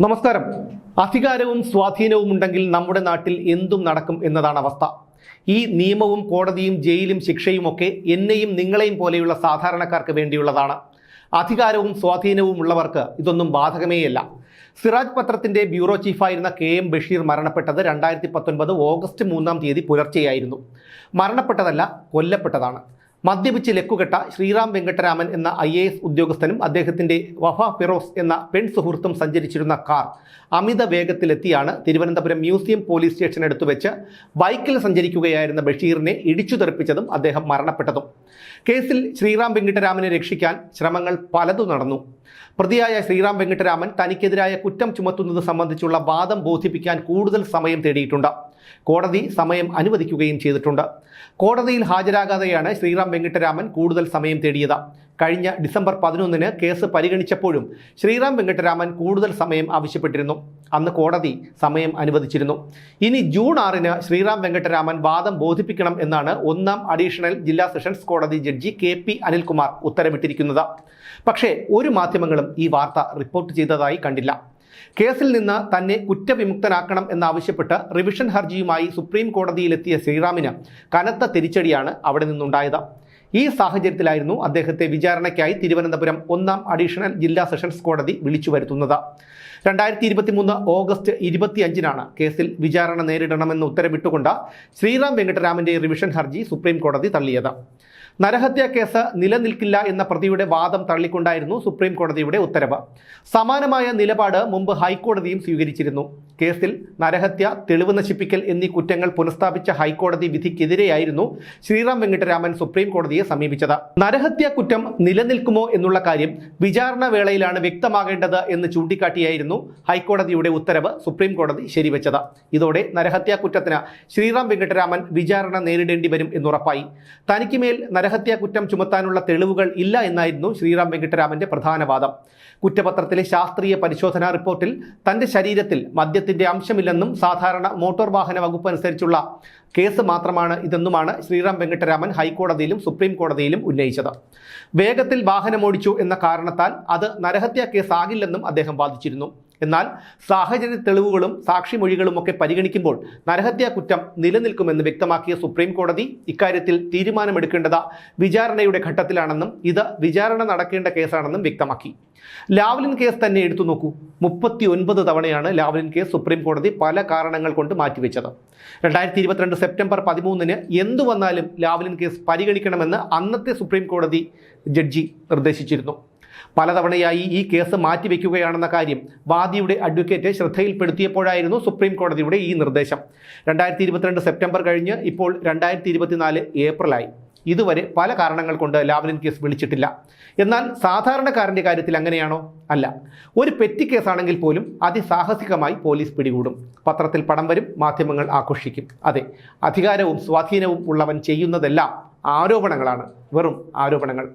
നമസ്കാരം. അധികാരവും സ്വാധീനവും ഉണ്ടെങ്കിൽ നമ്മുടെ നാട്ടിൽ എന്തും നടക്കും എന്നതാണ് അവസ്ഥ. ഈ നിയമവും കോടതിയും ജയിലും ശിക്ഷയും ഒക്കെ എന്നെയും നിങ്ങളെയും പോലെയുള്ള സാധാരണക്കാർക്ക് വേണ്ടിയുള്ളതാണ്. അധികാരവും സ്വാധീനവും ഉള്ളവർക്ക് ഇതൊന്നും ബാധകമേയല്ല. സിറാജ് പത്രത്തിന്റെ ബ്യൂറോ ചീഫായിരുന്ന കെ എം ബഷീർ മരണപ്പെട്ടത് രണ്ടായിരത്തി പത്തൊൻപത് ഓഗസ്റ്റ് മൂന്നാം തീയതി പുലർച്ചെയായിരുന്നു. മരണപ്പെട്ടതല്ല കൊല്ലപ്പെട്ടതാണ്. മദ്യപിച്ച് ലക്കുകെട്ട ശ്രീറാം വെങ്കട്ടരാമൻ എന്ന ഐ എ എസ് ഉദ്യോഗസ്ഥനും അദ്ദേഹത്തിന്റെ വഫ ഫിറോസ് എന്ന പെൺ സുഹൃത്തും സഞ്ചരിച്ചിരുന്ന കാർ അമിത വേഗത്തിലെത്തിയാണ് തിരുവനന്തപുരം മ്യൂസിയം പോലീസ് സ്റ്റേഷനടുത്ത് വെച്ച് ബൈക്കിൽ സഞ്ചരിക്കുകയായിരുന്ന ബഷീറിനെ ഇടിച്ചു തെറിപ്പിച്ചതും അദ്ദേഹം മരണപ്പെട്ടതും. കേസിൽ ശ്രീറാം വെങ്കിട്ടരാമനെ രക്ഷിക്കാൻ ശ്രമങ്ങൾ പലതും നടന്നു. പ്രതിയായ ശ്രീറാം വെങ്കിട്ടരാമൻ തനിക്കെതിരായ കുറ്റം ചുമത്തുന്നത് സംബന്ധിച്ചുള്ള വാദം ബോധിപ്പിക്കാൻ കൂടുതൽ സമയം തേടിയിട്ടുണ്ട്. കോടതി സമയം അനുവദിക്കുകയും ചെയ്തിട്ടുണ്ട്. കോടതിയിൽ ഹാജരാകാതെയാണ് ശ്രീറാം വെങ്കിട്ടരാമൻ കൂടുതൽ സമയം തേടിയത്. കഴിഞ്ഞ ഡിസംബർ പതിനൊന്നിന് കേസ് പരിഗണിച്ചപ്പോഴും ശ്രീറാം വെങ്കട്ടരാമൻ കൂടുതൽ സമയം ആവശ്യപ്പെട്ടിരുന്നു. അന്ന് കോടതി സമയം അനുവദിച്ചിരുന്നു. ഇനി ജൂൺ ആറിന് ശ്രീറാം വെങ്കട്ടരാമൻ വാദം ബോധിപ്പിക്കണം എന്നാണ് ഒന്നാം അഡീഷണൽ ജില്ലാ സെഷൻസ് കോടതി ജഡ്ജി കെ പി അനിൽകുമാർ ഉത്തരവിട്ടിരിക്കുന്നത് പക്ഷേ ഒരു മാധ്യമങ്ങളും ഈ വാർത്ത റിപ്പോർട്ട് ചെയ്തതായി കണ്ടില്ല. കേസിൽ നിന്ന് തന്നെ കുറ്റവിമുക്തനാക്കണം എന്നാവശ്യപ്പെട്ട് റിവിഷൻ ഹർജിയുമായി സുപ്രീം കോടതിയിലെത്തിയ ശ്രീറാമിന് കനത്ത തിരിച്ചടിയാണ് അവിടെ നിന്നുണ്ടായത്. ഈ സാഹചര്യത്തിലായിരുന്നു അദ്ദേഹത്തെ വിചാരണയ്ക്കായി തിരുവനന്തപുരം ഒന്നാം അഡീഷണൽ ജില്ലാ സെഷൻസ് കോടതി വിളിച്ചു വരുത്തുന്നത്. രണ്ടായിരത്തി ഇരുപത്തി മൂന്ന് ഓഗസ്റ്റ് ഇരുപത്തിയഞ്ചിനാണ് കേസിൽ വിചാരണ നേരിടണമെന്ന് ഉത്തരവിട്ടുകൊണ്ട് ശ്രീറാം വെങ്കട്ടരാമന്റെ റിവിഷൻ ഹർജി സുപ്രീം കോടതി തള്ളിയത്. നരഹത്യാ കേസ് നിലനിൽക്കില്ല എന്ന പ്രതിയുടെ വാദം തള്ളിക്കൊണ്ടായിരുന്നു സുപ്രീം കോടതിയുടെ ഉത്തരവ്. സമാനമായ നിലപാട് മുമ്പ് ഹൈക്കോടതിയും സ്വീകരിച്ചിരുന്നു. കേസിൽ നരഹത്യ തെളിവ് നശിപ്പിക്കൽ എന്നീ കുറ്റങ്ങൾ പുനഃസ്ഥാപിച്ച ഹൈക്കോടതി വിധിക്കെതിരെയായിരുന്നു ശ്രീറാം വെങ്കിട്ടരാമൻ സുപ്രീം കോടതിയെ സമീപിച്ചത്. നരഹത്യ കുറ്റം നിലനിൽക്കുമോ എന്നുള്ള കാര്യം വിചാരണ വേളയിലാണ് വ്യക്തമാകേണ്ടത് എന്ന് ചൂണ്ടിക്കാട്ടിയായിരുന്നു ഹൈക്കോടതിയുടെ ഉത്തരവ് സുപ്രീം കോടതി ശരിവെച്ചത്. ഇതോടെ നരഹത്യാ കുറ്റത്തിന് ശ്രീറാം വെങ്കിട്ടരാമൻ വിചാരണ നേരിടേണ്ടി വരും എന്നുറപ്പായി. തനിക്ക് മേൽ നരഹത്യാ കുറ്റം ചുമത്താനുള്ള തെളിവുകൾ ഇല്ല എന്നായിരുന്നു ശ്രീറാം വെങ്കിട്ടരാമന്റെ പ്രധാന വാദം. കുറ്റപത്രത്തിലെ ശാസ്ത്രീയ പരിശോധനാ റിപ്പോർട്ടിൽ തന്റെ ശരീരത്തിൽ മദ്യത്തിന്റെ അംശമില്ലെന്നും സാധാരണ മോട്ടോർ വാഹന വകുപ്പ് അനുസരിച്ചുള്ള കേസ് മാത്രമാണ് ഇതെന്നുമാണ് ശ്രീറാം വെങ്കട്ടരാമൻ ഹൈക്കോടതിയിലും സുപ്രീം കോടതിയിലും ഉന്നയിച്ചത്. വേഗത്തിൽ വാഹനമോടിച്ചു എന്ന കാരണത്താൽ അത് നരഹത്യാ കേസാകില്ലെന്നും അദ്ദേഹം വാദിച്ചിരുന്നു. എന്നാൽ സാഹചര്യ തെളിവുകളും സാക്ഷിമൊഴികളും ഒക്കെ പരിഗണിക്കുമ്പോൾ നരഹത്യാ കുറ്റം നിലനിൽക്കുമെന്ന് വ്യക്തമാക്കിയ സുപ്രീം കോടതി ഇക്കാര്യത്തിൽ തീരുമാനമെടുക്കേണ്ടത് വിചാരണയുടെ ഘട്ടത്തിലാണെന്നും ഇത് വിചാരണ നടക്കേണ്ട കേസാണെന്നും വ്യക്തമാക്കി. ലാവ്ലിൻ കേസ് തന്നെ എടുത്തു നോക്കൂ. മുപ്പത്തി ഒൻപത് തവണയാണ് ലാവ്ലിൻ കേസ് സുപ്രീം കോടതി പല കാരണങ്ങൾ കൊണ്ട് മാറ്റിവെച്ചത്. രണ്ടായിരത്തി ഇരുപത്തിരണ്ട് സെപ്റ്റംബർ പതിമൂന്നിന് എന്തു വന്നാലും ലാവ്ലിൻ കേസ് പരിഗണിക്കണമെന്ന് അന്നത്തെ സുപ്രീം കോടതി ജഡ്ജി നിർദ്ദേശിച്ചിരുന്നു. പലതവണയായി ഈ കേസ് മാറ്റിവെക്കുകയാണെന്ന കാര്യം വാദിയുടെ അഡ്വക്കേറ്റ് ശ്രദ്ധയിൽപ്പെടുത്തിയപ്പോഴായിരുന്നു സുപ്രീം കോടതിയുടെ ഈ നിർദ്ദേശം. രണ്ടായിരത്തി സെപ്റ്റംബർ കഴിഞ്ഞ് ഇപ്പോൾ രണ്ടായിരത്തി ഏപ്രിലായി. ഇതുവരെ പല കാരണങ്ങൾ കൊണ്ട് ലാവ്ലിൻ കേസ് വിളിച്ചിട്ടില്ല. എന്നാൽ സാധാരണക്കാരന്റെ കാര്യത്തിൽ അങ്ങനെയാണോ? അല്ല. ഒരു പെറ്റി കേസാണെങ്കിൽ പോലും അതിസാഹസികമായി പോലീസ് പിടികൂടും. പത്രത്തിൽ പടം വരും മാധ്യമങ്ങൾ ആഘോഷിക്കും. അതെ അധികാരവും സ്വാധീനവും ഉള്ളവൻ ചെയ്യുന്നതെല്ലാം ആരോപണങ്ങളാണ്. വെറും ആരോപണങ്ങൾ.